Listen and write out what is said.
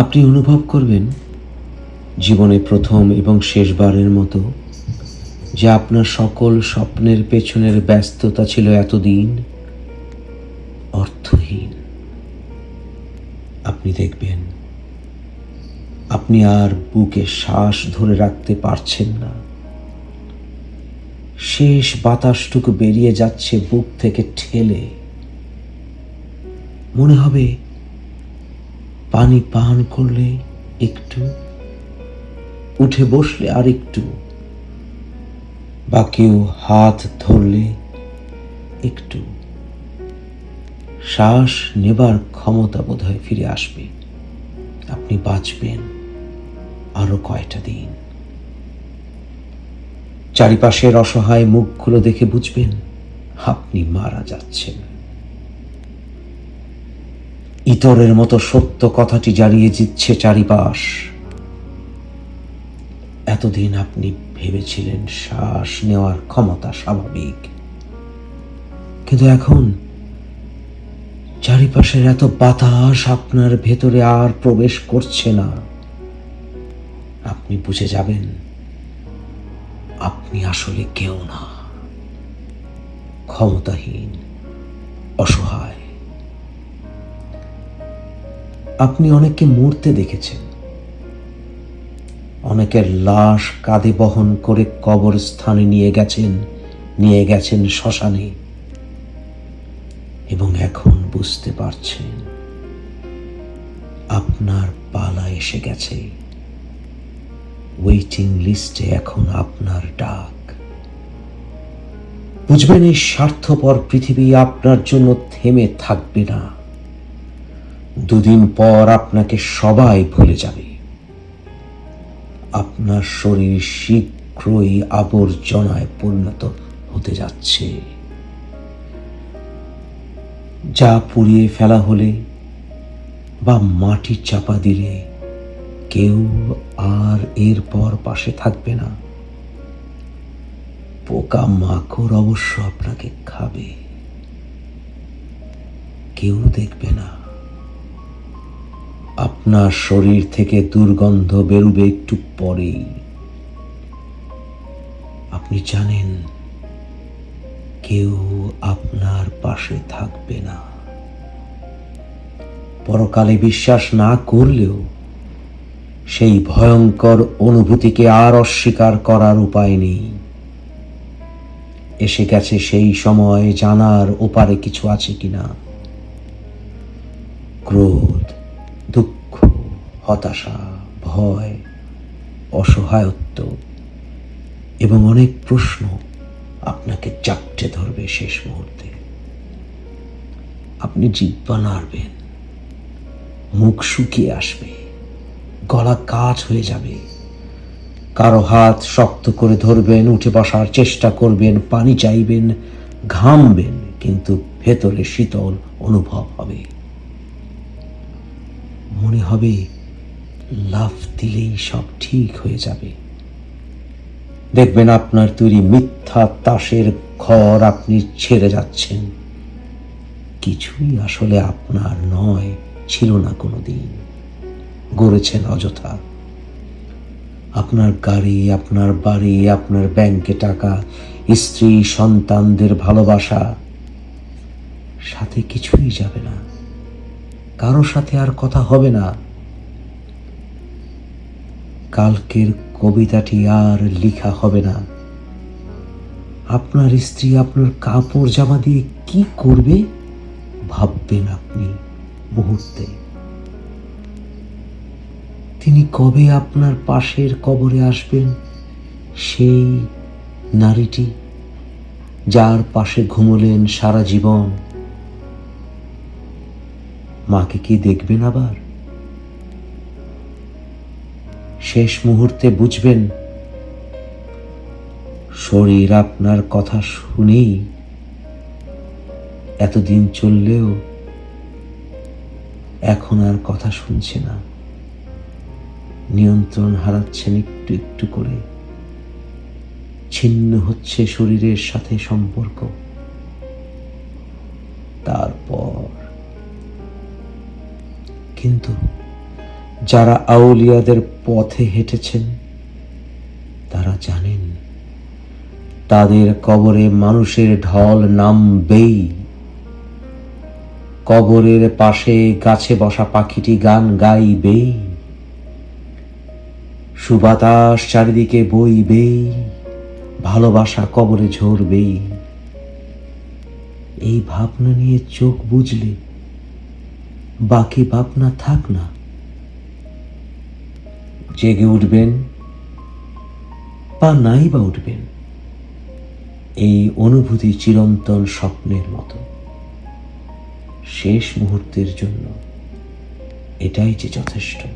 আপনি অনুভব করবেন জীবনে প্রথম এবং শেষবারের মতো যে আপনার সকল স্বপ্নের পেছনের ব্যস্ততা ছিল এতদিন অর্থহীন। আপনি দেখবেন, আপনি আর বুকে শ্বাস ধরে রাখতে পারছেন না। শেষ বাতাসটুকু বেরিয়ে যাচ্ছে বুক থেকে ঠেলে। মনে হবে পানি পান করলে একটু, উঠে বসলে আর একটু বা কেউ হাত ধরলে একটু। শ্বাস নেবার ক্ষমতা বোধহয় ফিরে আসবে। আপনি বাঁচবেন আরও কয়টা দিন। চারিপাশের অসহায় মুখগুলো দেখে বুঝবেন আপনি মারা যাচ্ছেন। ইতরের মতো সত্য কথাটি জ্বালিয়ে দিচ্ছে চারিপাশ। এতদিন আপনি ভেবেছিলেন শ্বাস নেওয়ার ক্ষমতা স্বাভাবিক। কিন্তু এখন চারিপাশের এত বাতাস আপনার ভেতরে আর প্রবেশ করছে না। আপনি বুঝে যাবেন, আপনি আসলে কেউ না। ক্ষমতাহীন, অসহায়। আপনি অনেককে মরতে দেখেছেন। অনেকের লাশ কাঁধে বহন করে কবরস্থানে নিয়ে গেছেন নিয়ে গেছেন শ্মশানে এবং এখন বুঝতে পারছেন, আপনার পালা এসে গেছে। ওয়েটিং লিস্টে এখন আপনার ডাক। বুঝবেন এই স্বার্থপর পৃথিবী আপনার জন্য থেমে থাকবে না। দুদিন পর আপনাকে সবাই ভুলে যাবে। আপনার শরীর শীঘ্রই আবর্জনায় পরিণত হতে যাচ্ছে। যা পুড়িয়ে ফেলা হলে বা মাটি চাপা দিলে কেউ আর এরপর পাশে থাকবে না। পোকা মাকড় অবশ্য আপনাকে খাবে। কেউ দেখবে না। আপনার শরীর থেকে দুর্গন্ধ বেরুবে একটু পরেই। আপনি জানেন, কেউ আপনার পাশে থাকবে না। পরকালে বিশ্বাস না করলেও সেই ভয়ঙ্কর অনুভূতিকে আর অস্বীকার করার উপায় নেই। এসে গেছে সেই সময়, জানার ওপারে কিছু আছে কিনা? ক্রোধ। দুঃখ, হতাশা, ভয়, অসহায়ত্ব এবং অনেক প্রশ্ন আপনাকে চাপটে ধরবে শেষ মুহূর্তে। আপনি জিব্বা নাড়বেন মুখ শুকিয়ে আসবে, গলা কাঠ হয়ে যাবে। কারও হাত শক্ত করে ধরবেন, উঠে বসার চেষ্টা করবেন, পানি চাইবেন, ঘামবেন, কিন্তু ভেতরে শীতল অনুভব হবে। মনে হবে, লাফ দিলেই সব ঠিক হয়ে যাবে। দেখবেন আপনার তৈরি মিথ্যা তাসের ঘর আপনি ছেড়ে যাচ্ছেন। কিছুই আসলে আপনার নয়, ছিল না কোনোদিন। গড়েছেন অযথা। আপনার গাড়ি, আপনার বাড়ি, আপনার ব্যাংকে টাকা, স্ত্রী, সন্তানদের ভালোবাসা, সাথে কিছুই যাবে না। কারও সাথে আর কথা হবে না। কালকের কবিতাটি আর লেখা হবে না। আপনার স্ত্রী আপনার কাপড় জামা দিয়ে কি করবে ভাববেন আপনি মুহূর্তে। তিনি কবে আপনার পাশের কবরে আসবেন সেই নারীটি যার পাশে ঘুমলেন সারা জীবন? মাকে কি দেখবেন আবার? শেষ মুহূর্তে বুঝবেন, শরীর আপনার কথা শুনেই এতদিন চললেও এখন আর কথা শুনছে না। নিয়ন্ত্রণ হারাচ্ছেন একটু একটু করে। ছিন্ন হচ্ছে শরীরের সাথে সম্পর্ক। তারপর কিন্তু যারা আউলিয়াদের পথে হেঁটেছেন, তারা জানেন, তাদের কবরে মানুষের ঢল নামবেই। কবরের পাশে গাছে বসা পাখিটি গান গাইবেই। সুবাতাস চারিদিকে বইবেই, ভালোবাসা কবরে ঝরবেই। এই ভাবনা নিয়ে চোখ বুঝলে বাকি ভাবনা থাক না। জেগে উঠবেন বা নাই বা উঠবেন, এই অনুভূতি চিরন্তন স্বপ্নের মতো। শেষ মুহূর্তের জন্য এটাই যে যথেষ্ট।